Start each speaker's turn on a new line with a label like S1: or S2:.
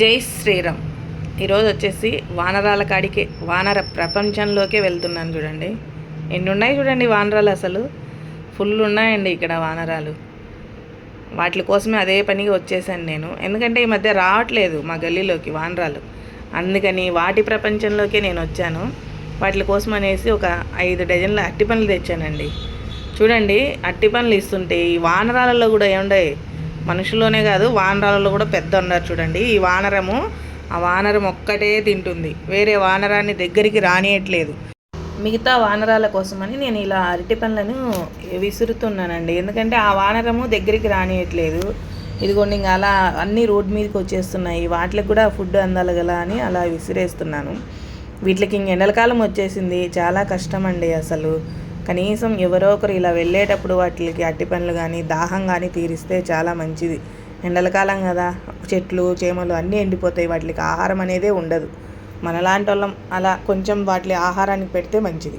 S1: జై శ్రీరామ్. ఈరోజు వచ్చేసి వానరాల కాడికి వానర ప్రపంచంలోకే వెళ్తున్నాను చూడండి. ఎన్ని ఉన్నాయి చూడండి వానరాలు అసలు? ఫుల్ ఉన్నాయండి ఇక్కడ వానరాలు. వాటి కోసమే అదే పనిగా వచ్చేసాను నేను. ఎందుకంటే ఈ మధ్య రావట్లేదు మా గల్లీలోకి వానరాలు. అందుకని వాటి ప్రపంచంలోకే నేను వచ్చాను. వాటి కోసం అనేసి ఒక ఐదు డజన్ల అట్టి పనులు తెచ్చానండి. చూడండి అట్టి పనులు ఇస్తుంటే ఈ వానరాలలో కూడా ఏముండే మనుషుల్లోనే కాదు వానరాలలో కూడా పెద్ద ఉన్నారు చూడండి. ఈ వానరము ఆ వానరం ఒక్కటే తింటుంది. వేరే వానరాన్ని దగ్గరికి రానియట్లేదు. మిగతా వానరాల కోసమని నేను ఇలా అరటి పండ్లను విసురుతున్నానండి. ఎందుకంటే ఆ వానరము దగ్గరికి రానియట్లేదు. ఇదిగోండి ఇంకా అలా అన్నీ రోడ్ మీదకి వచ్చేస్తున్నాయి. వాటికి కూడా ఫుడ్ అందాలి కదా అని అలా విసిరేస్తున్నాను. వీటికి ఇంక ఎండలకాలం వచ్చేసింది. చాలా కష్టం అండి అసలు. కనీసం ఎవరో ఒకరు ఇలా వెళ్ళేటప్పుడు వాటికి అట్టి పనులు కానీ దాహం కానీ తీరిస్తే చాలా మంచిది. ఎండలకాలం కదా చెట్లు చేమలు అన్నీ ఎండిపోతాయి. వాటికి ఆహారం అనేదే ఉండదు. మనలాంటి వాళ్ళం అలా కొంచెం వాటి ఆహారానికి పెడితే మంచిది.